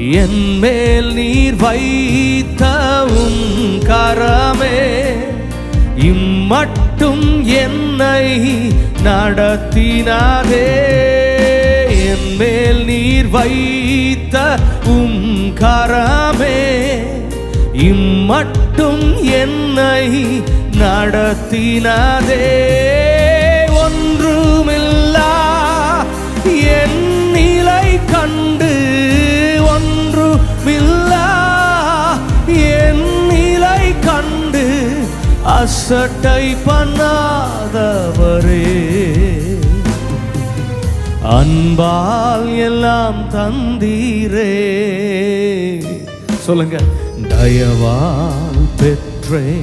என் மேல் நீர் வைத்த உம் கரமே இம்மட்டும் என்னை நடத்தினாதே என் மேல் நீர் வைத்த உம் கரமே இம்மட்டும் என்னை நடத்தினதே அசட்டை பண்ணாதவரே. அன்பால் எல்லாம் தந்தீரே. சொல்லுங்க. தயவால் பெற்றே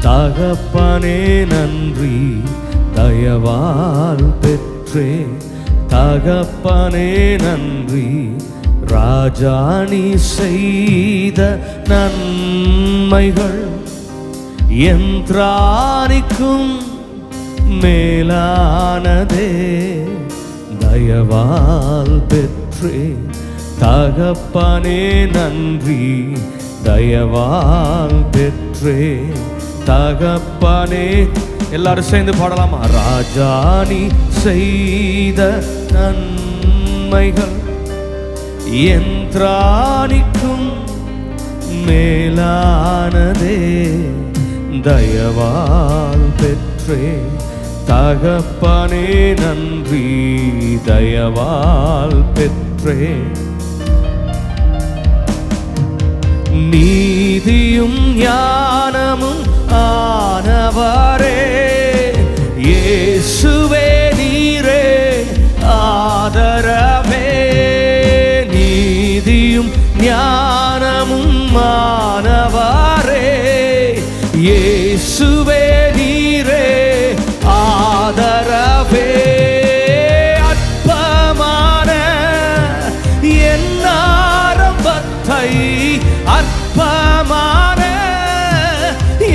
தகப்பனே நன்றி. தயவால் பெற்றே தகப்பனே நன்றி. ராஜாணி செய்த நன்மைகள் என்றானிக்கும் மேலானதே. தயவால் பெற்றே தகப்பனே நன்றி. தயவால் பெற்றே தகப்பனே. எல்லாரும் சேர்ந்து பாடலாமா? ராஜாணி செய்த நன்மைகள் என்றானிக்கும் மேலானதே. தயவால் பெற்றே. தகப்பனே நன்றி தயவால் பெற்றே. நீதியும் ஞானமும் ஆனவரே. இயேசுவே நீரே ஆதரவே அற்பமான என் ஆரம்பத்தை அற்பமான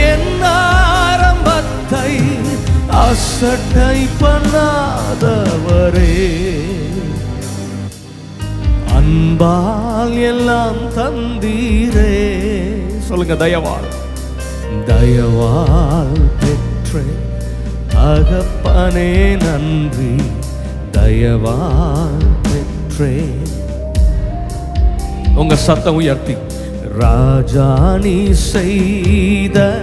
என் ஆரம்பத்தை அசட்டை பண்ணாதவரே. அன்பால் எல்லாம் தந்தீரே. சொல்லுங்க தயவால். தயவால் பெற்ற அகப்பனே நன்றி. தயவால் பெற்றே. உங்க சத்தம் உயர்த்தி. ராஜாணி செய்த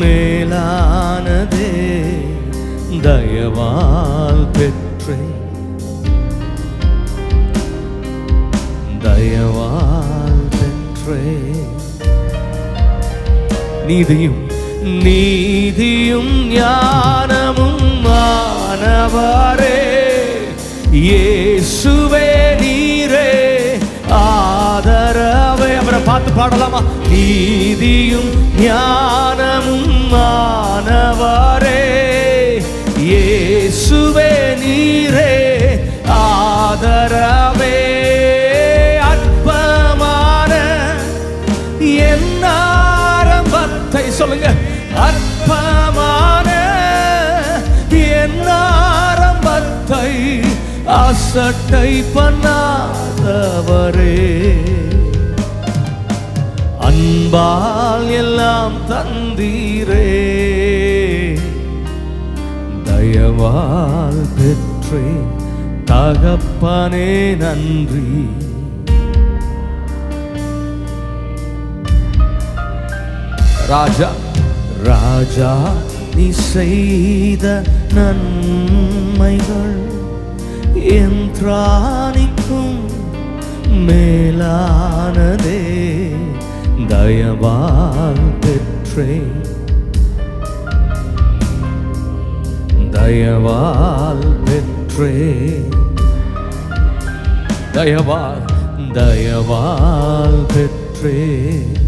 மேலானதே. தயவால் பெற்றேன் நீதியும் நீதியும் ஞானமும் மாணவரே இயேசுவே நீரே ஆதரவே. அவரை பார்த்து பாடலாமா? நீதியும் ஞானமும் மாணவரே அசட்டை பண்ணாதவரே. அன்பால் எல்லாம் தந்தீரே. தயவால் பெற்றே தகப்பனே நன்றி. ராஜா ராஜா நீ செய்த நன்மைகள். என்றானிக்கும் மேலானதே. தயவால் பெற்றேன் தயவால் பெற்றேன் தயவால் தயவால் பெற்றேன்